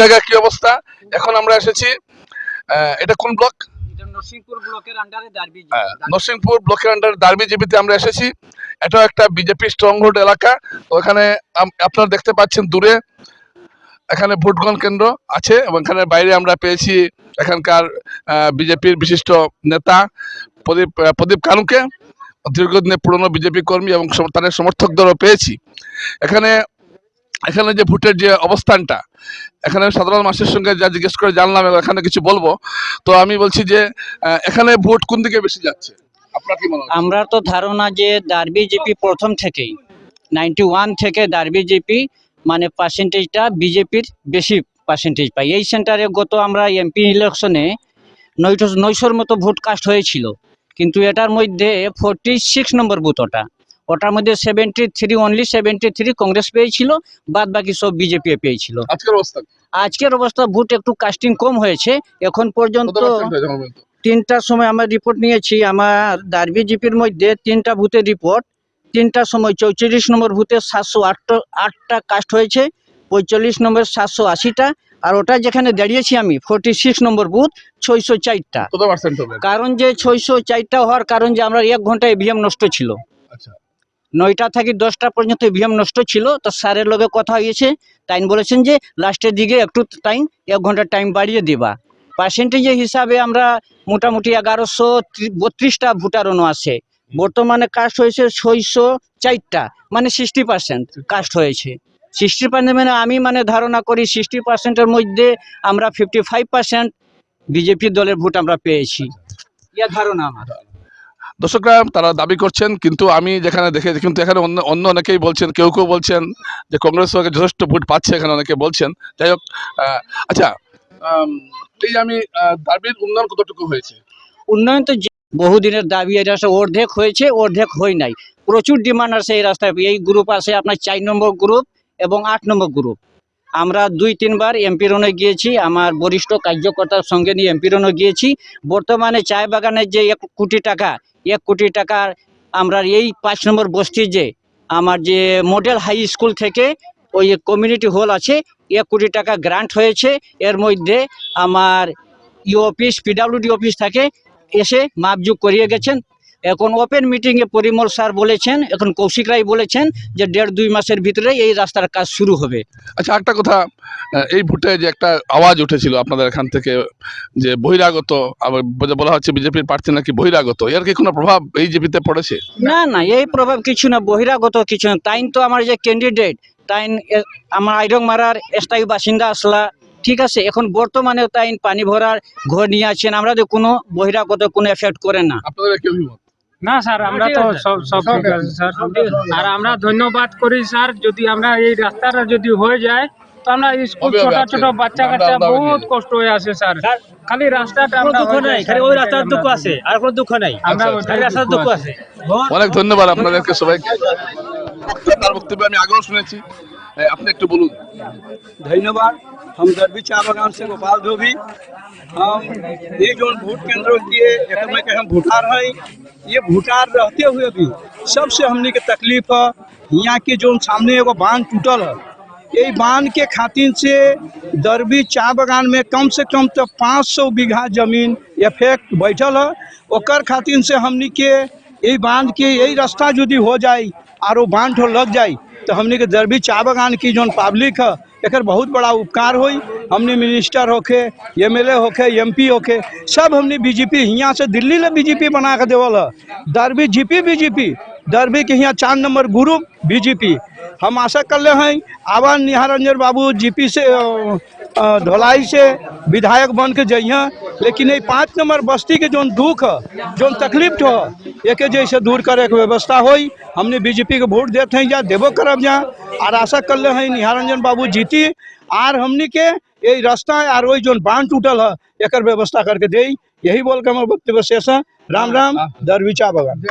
জায়গায় কি অবস্থা? এখন আমরা এসেছি এটা কোন ব্লক? এটা নরসিংপুর ব্লকের আন্ডারে দারবি জিপিতে আমরা এসেছি। এটাও একটা বিজেপি স্ট্রংহোল্ড এলাকা। তো এখানে আপনারা দেখতে পাচ্ছেন দূরে এখানে ভোট গ্রহণ কেন্দ্র আছে এবং এখানে বাইরে আমরা পেয়েছি এখানকার বিজেপির বিশিষ্ট নেতা প্রদীপ প্রদীপ কানুকে। দীর্ঘদিনের পুরনো বিজেপি কর্মী এবং তাদের সমর্থকদেরও পেয়েছি। এখানে এখানে যে ভোটের যে অবস্থানটা, এখানে সাধারণ মানুষের সঙ্গে যা জিজ্ঞেস করে জানলাম এখানে কিছু বলব, তো আমি বলছি যে এখানে ভোট কোন দিকে বেশি যাচ্ছে? আমরা তো ধারণা যে দারবি জিপি প্রথম থেকেই নাইনটি ওয়ান থেকে দারবি জিপি মানে পার্সেন্টেজটা বিজেপির বেশি পার্সেন্টেজ পাই এই সেন্টারে গত আমরা এমপি ইলেকশনে নয়শো নয়শোর মতো ভোট কাস্ট হয়েছিল। কিন্তু এটার মধ্যে ফোরটি সিক্স নম্বর বুথ ওটা। ওটার মধ্যে seventy three only seventy three Congress পেয়েছিল বাদ বাকি সব বিজেপি পেয়েছিল। আজকের অবস্থা? আজকের অবস্থা ভোট একটু কাস্টিং কম হয়েছে এখন পর্যন্ত? তিনটার সময় আমার রিপোর্ট নিয়েছি আমার দার্বি জিপির মধ্যে তিনটা ভূতের রিপোর্ট তিনটার সময় চৌচল্লিশ নম্বর ভূতে সাতশো আটটা আটটা কাস্ট হয়েছে পঁয়তাল্লিশ নম্বর সাতশো আশিটা আর ওটা যেখানে দাঁড়িয়েছি আমি ফোরটি সিক্স নম্বর বুথ ছয়শো চারটা। কারণ যে ছয়শো চারটা হওয়ার কারণ যে আমরা এক ঘণ্টা ইভিএম নষ্ট ছিল। আচ্ছা। নয়টা থেকে দশটা পর্যন্ত ইভিএম নষ্ট ছিল। তো স্যারের লগে কথা হয়েছে তাই বলেছেন যে লাস্টের দিকে একটু টাইম এক ঘণ্টা টাইম বাড়িয়ে দেবা। পার্সেন্টেজের হিসাবে আমরা মোটামুটি এগারোশো বত্রিশটা ভোটারও আছে। বর্তমানে কাস্ট হয়েছে ছয়শো চারটা মানে সিক্সটি পার্সেন্ট কাস্ট হয়েছে। সিক্সটি পার্সেন্ট মানে আমি মানে ধারণা করি সিক্সটি পার্সেন্টের মধ্যে আমরা ফিফটি ফাইভ পার্সেন্ট বিজেপি দলের ভোট আমরা পেয়েছি। ইয়া ধারণা আমার। দর্শকরা, তারা দাবি করছেন, কিন্তু আমি যেখানে দেখেছি, কিন্তু এখানে অন্য অন্য অনেকেই বলছেন, কেউ কেউ বলছেন যে কংগ্রেস যথেষ্ট ভোট পাচ্ছে এখানে অনেকে বলছেন। যাই হোক আচ্ছা এই আমি দাবির উন্নয়ন কতটুকু হয়েছে? উন্নয়ন তো বহুদিনের দাবি, এটা আছে অর্ধেক হয়েছে, অর্ধেক হয় নাই। প্রচুর ডিমান্ড আছে এই রাস্তায়। এই গ্রুপ আছে আপনার চার নম্বর গ্রুপ এবং আট নম্বর গ্রুপ আমরা দুই, তিনবার এমপি রনে গিয়েছি, আমার বরিষ্ঠ কার্যকর্তার সঙ্গে নিয়ে এমপি রনে গিয়েছি। বর্তমানে চায় বাগানের যে এক কোটি টাকা এক কোটি টাকার আমরা এই পাঁচ নম্বর বস্তি যে আমার যে মডেল হাই স্কুল থেকে ওই কমিউনিটি হল আছে, এক কোটি টাকা গ্রান্ট হয়েছে। এর মধ্যে আমার ইউ অফিস পিডাব্লিউডি অফিস থেকে, এসে মাপযোগ করিয়ে গেছেন। এখন ওপেন মিটিংয়ে পরিমল স্যার বলেছেন এখন কৌশিক রায় বলেছেন যে দেড় দুই মাসের ভিতরে এই রাস্তার কাজ শুরু হবে। আচ্ছা একটা কথা এই ভোটে যে একটা আওয়াজ উঠেছিল আপনাদের এখান থেকে যে বহিরাগত আবার বলা হচ্ছে বিজেপির প্রার্থী নাকি বহিরাগত এর কি কোনো প্রভাব এই জিপিতে পড়েছে? না না এই প্রভাব কিছু না বহিরাগত কিছু না। তাই তো আমার যে ক্যান্ডিডেট তাই আমার আইরং মারার স্থায়ী বাসিন্দা আসলা ঠিক আছে? এখন বর্তমানেও তাই পানি ভরার ঘর নিয়ে আছেন। আমরা তো কোনো বহিরাগত কোনো এফেক্ট করে না। আপনাদের কি অভিমত? না স্যার আমরা তো সব সব ঠিক আছে স্যার আর আমরা ধন্যবাদ করি স্যার যদি আমরা এই রাস্তাটা যদি হয়ে যায় তো আমরা স্কুল হবে, হবে, ছোট আছে। ছোট বাচ্চা আমরা- কাচ্চা আমরা বহুত নিয়ে- কষ্ট হয়ে আছে স্যার খালি রাস্তাটা কোনো আমরা দুঃখ হয়ে নাই যায়, খালি স্যার, ওই রাস্তার দুঃখ আমরা- আছে আর কোনো দুঃখ নাই আমরা আচ্ছা, ওটাই খালি রাস্তার দুঃখ আছে অনেক ধন্যবাদ আপনাদেরকে সবাইকে তার বক্তব্য আমি আগেও শুনেছি এ, আপনি একটু বলুন धन्यवाद हम दरबी चा बागान से गोपाल धोबी हम ये जो वोट केंद्र किए एक में के हम भूटार हैं ये भूटार रहते हुए भी सबसे हमने के तकलीफ़ है यहाँ के जो सामने एगो बाँध टूटल है यही बाँध के खातिर से दरबी चा बगान में कम से कम तो 500 बीघा ज़मीन इफ़ेक्ट बैठल है। और खातिर से हमने के यही बाँध के यही रास्ता यदि हो जाए और वो बाँध लग जाए तो हमने के दरबी चा बगान की जो पब्लिक है एक बहुत बड़ा उपकार हुई। हमने मिनिस्टर होके एम एल ए होके एम पी होके, सब हमने बीजेपी यहाँ से दिल्ली ले बीजेपी बना के देवल। है दरबी जीपी बीजेपी दरबी के यहाँ चार नंबर ग्रुप बीजेपी हम आशा कर ले हैं आवा निहार रंजन बाबू जीपी से धोलाई से विधायक बन के जइह, लेकिन ये पाँच नंबर बस्ती के जो दुख जो तकलीफ़ हो एक जैसे दूर करे के व्यवस्था हो हमने बीजेपी के वोट देते हैं जा देबो करब जा और आशा कर ले है निहार रंजन बाबू जीती आर हमनी के ये रास्ता आर वही जो बाँध टूटल है एक व्यवस्था करके दे यही बोल के हमारे वक्तव्य शेष है राम राम दरविचा बगान